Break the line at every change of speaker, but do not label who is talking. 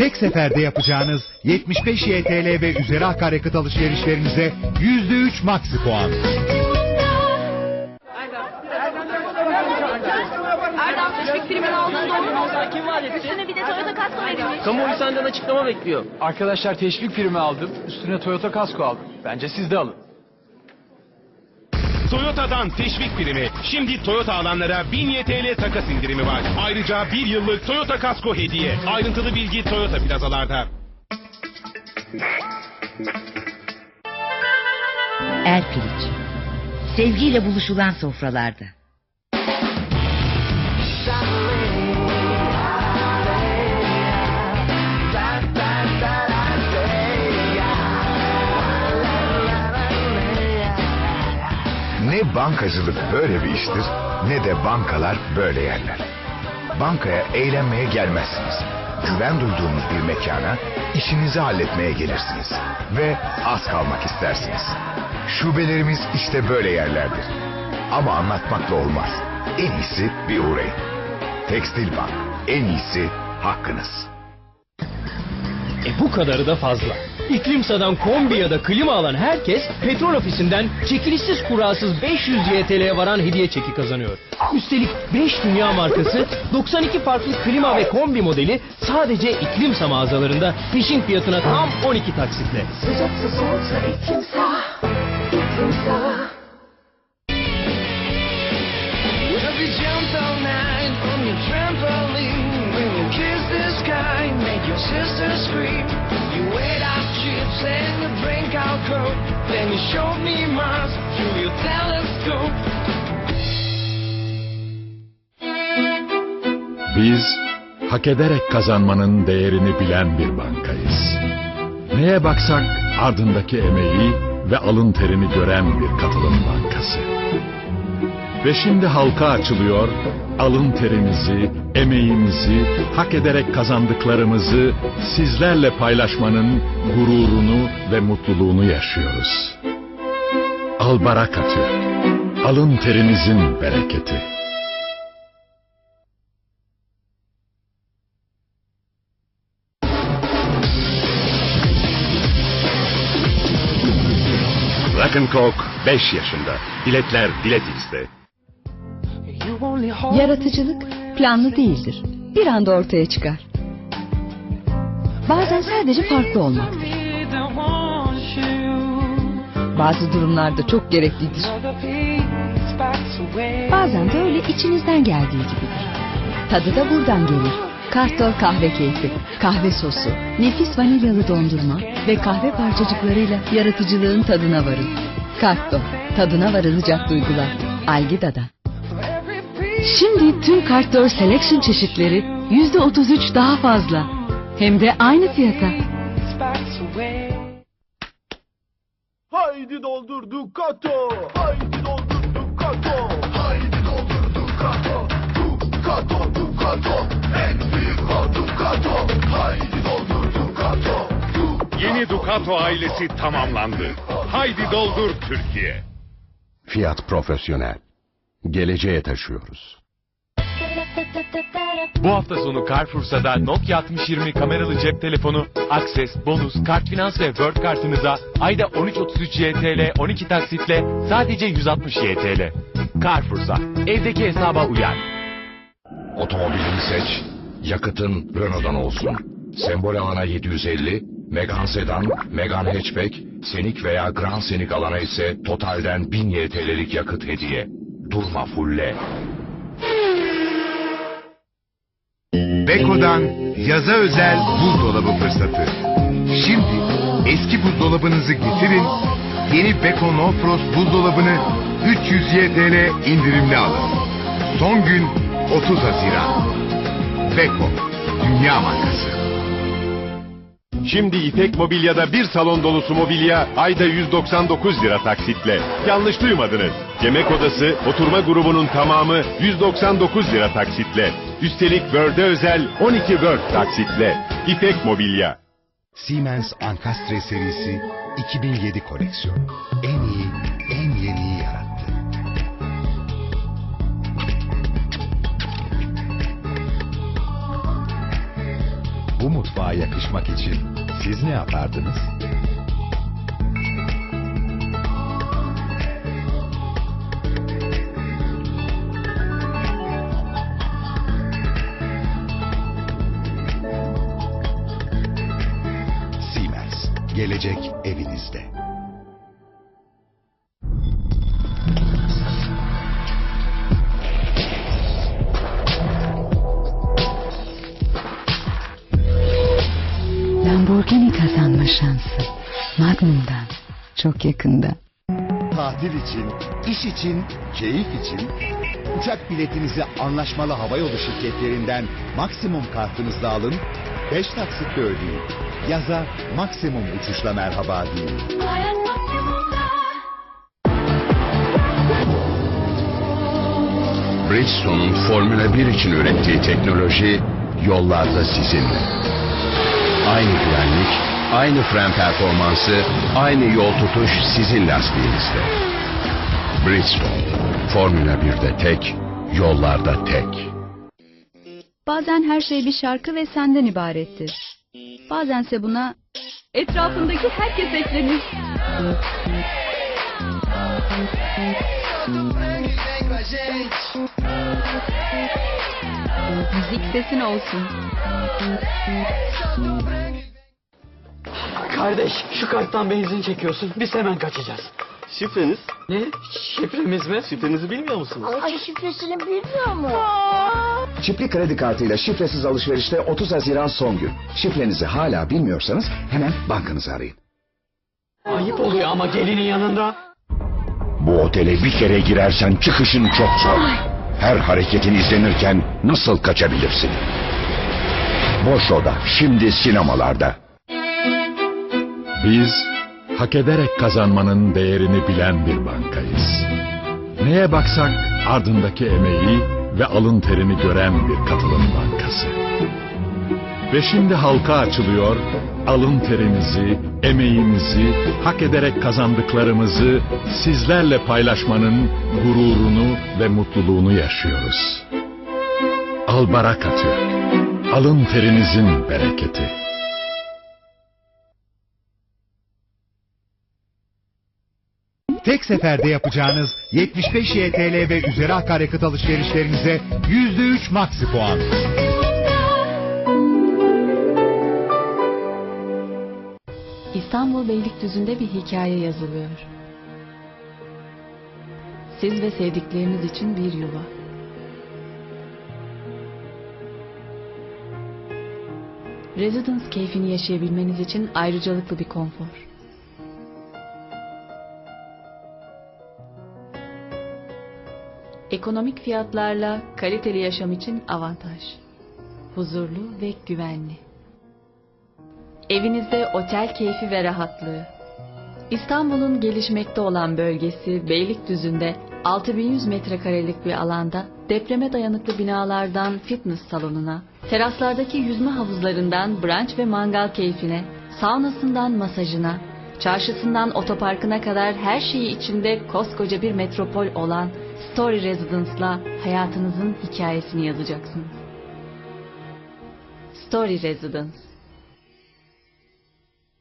Tek seferde yapacağınız 75 YTL ve üzeri akaryakıt alışverişlerinize %3 maksi puan.
Erdem teşvik primini aldın doğru Kim var Üstüne bir de Toyota kasko verilmiş.
Kamuoyu senden açıklama bekliyor.
Arkadaşlar teşvik primi aldım. Üstüne Toyota kasko aldım. Bence siz de alın.
Toyota'dan teşvik primi. Şimdi Toyota alanlara 1000 YTL takas indirimi var. Ayrıca bir yıllık Toyota kasko hediye. Ayrıntılı bilgi Toyota plazalarda.
El piliç. Sevgiyle buluşulan sofralarda.
Ne bankacılık böyle bir iştir ne de bankalar böyle yerler. Bankaya eğlenmeye gelmezsiniz. Güven duyduğunuz bir mekana işinizi halletmeye gelirsiniz. Ve az kalmak istersiniz. Şubelerimiz işte böyle yerlerdir. Ama anlatmakla olmaz. En iyisi bir uğrayın. Tekstil Bank. En iyisi hakkınız.
E bu kadarı da fazla. İklimsa'dan kombi ya da klima alan herkes petrol ofisinden çekilişsiz kurasız 500 YTL'ye varan hediye çeki kazanıyor. Üstelik 5 dünya markası 92 farklı klima ve kombi modeli sadece İklimsa mağazalarında peşin fiyatına tam 12 taksitle.
Night on your trampoline. Make your sister scream. You ate our chips and you drank our coke. Then you showed me Mars through your telescope.
Biz hak ederek kazanmanın değerini bilen bir bankayız. Neye baksak ardındaki emeği ve alın terini gören bir katılım bankası. Ve şimdi halka açılıyor, alın terinizi, emeğimizi, hak ederek kazandıklarımızı sizlerle paylaşmanın gururunu ve mutluluğunu yaşıyoruz. Albaraka Türk, alın terinizin bereketi.
Rock'n'Coke 5 yaşında. Biletler Bilet
Yaratıcılık planlı değildir. Bir anda ortaya çıkar. Bazen sadece farklı olmak.
me that wants you.
Bazı durumlarda çok gereklidir. Bazen de öyle içinizden geldiği gibidir. Tadı da buradan gelir. Kartol kahve keyfi, kahve sosu, nefis vanilyalı dondurma ve kahve parçacıklarıyla yaratıcılığın tadına varın. Kartol, tadına varılacak duygular. Algida'da. Şimdi tüm Kartol Selection çeşitleri %33 daha fazla. Hem de aynı fiyata.
Haydi doldur Ducato. Haydi doldur Ducato. Haydi doldur Ducato. Ducato, Ducato. En büyük o Ducato. Haydi doldur Ducato.
Yeni Ducato ailesi tamamlandı. Haydi doldur Türkiye.
Fiyat profesyonel. Geleceğe taşıyoruz.
Bu hafta sonu Carrefour'da Nokia 6020 kameralı cep telefonu, Access, bonus, kart finans ve Word kartınıza ayda 13.33 YTL 12 taksitle sadece 160 YTL. Carrefour'da evdeki hesaba uyar.
Otomobilini seç. Yakıtın Renault'dan olsun. Sembol alana 750, Megane Sedan, Megane Hatchback, Senik veya Grand Senik alana ise totalden 1000 YTL'lik yakıt hediye. Durma fulle. Beko'dan yaza özel buzdolabı fırsatı. Şimdi eski buzdolabınızı getirin, yeni Beko No Frost buzdolabını 300 YTL indirimli alın. Son gün 30 Haziran. Beko, dünya markası.
Şimdi İpek Mobilya'da bir salon dolusu mobilya ayda 199 lira taksitle. Yanlış duymadınız. Yemek odası, oturma grubunun tamamı 199 lira taksitle. Üstelik Word'e özel 12 Word taksitle. İpek Mobilya.
Siemens Ankastre serisi 2007 koleksiyonu. En iyi, en yeniyi yarattı. Bu mu
mutfağa yakışmak için siz ne yapardınız? Gelecek evinizde.
Lamborghini kazanma şansı. Magnum'dan. Çok yakında.
Tatil için, iş için, keyif için uçak biletinizi anlaşmalı havayolu şirketlerinden maksimum kartınızla alın, 5 taksitle ödeyin. Yaza maksimum uçuşla merhaba deyin.
Bridgestone'un Formula 1 için ürettiği teknoloji yollarda sizinle. Aynı güvenlik, aynı fren performansı, aynı yol tutuş sizin lastiğinizde. Bridgestone, Formula 1'de tek, yollarda tek.
Bazen her şey bir şarkı ve senden ibarettir. Bazense buna etrafındaki herkes eklenir. Müzik sesin olsun.
Kardeş şu karttan benzin çekiyorsun. Biz hemen kaçacağız.
Şifreniz?
Ne? Şifremiz mi?
Şifrenizi bilmiyor musunuz?
Ay şifresini bilmiyor mu?
Çipli kredi kartıyla şifresiz alışverişte 30 Haziran son gün. Şifrenizi hala bilmiyorsanız hemen bankanızı arayın.
Ayıp oluyor ama gelinin yanında.
Bu otele bir kere girersen çıkışın çok zor. Her hareketin izlenirken nasıl kaçabilirsin? Boş Oda şimdi sinemalarda.
Biz hak ederek kazanmanın değerini bilen bir bankayız. Neye baksak ardındaki emeği ve alın terini gören bir katılım bankası. Ve şimdi halka açılıyor, alın terimizi, emeğimizi, hak ederek kazandıklarımızı sizlerle paylaşmanın gururunu ve mutluluğunu yaşıyoruz. Albaraka Türk, alın terinizin bereketi.
Tek seferde yapacağınız 75 YTL ve üzeri akaryakıt alışverişlerinize %3 maksi puan.
İstanbul Beylikdüzü'nde bir hikaye yazılıyor. Siz ve sevdikleriniz için bir yuva. Residence keyfini yaşayabilmeniz için ayrıcalıklı bir konfor. Ekonomik fiyatlarla kaliteli yaşam için avantaj. Huzurlu ve güvenli. Evinizde otel keyfi ve rahatlığı. İstanbul'un gelişmekte olan bölgesi Beylikdüzü'nde 6100 metrekarelik bir alanda depreme dayanıklı binalardan fitness salonuna, teraslardaki yüzme havuzlarından brunch ve mangal keyfine, saunasından masajına, çarşısından otoparkına kadar her şeyi içinde koskoca bir metropol olan Story Residence'la hayatınızın hikayesini yazacaksınız. Story Residence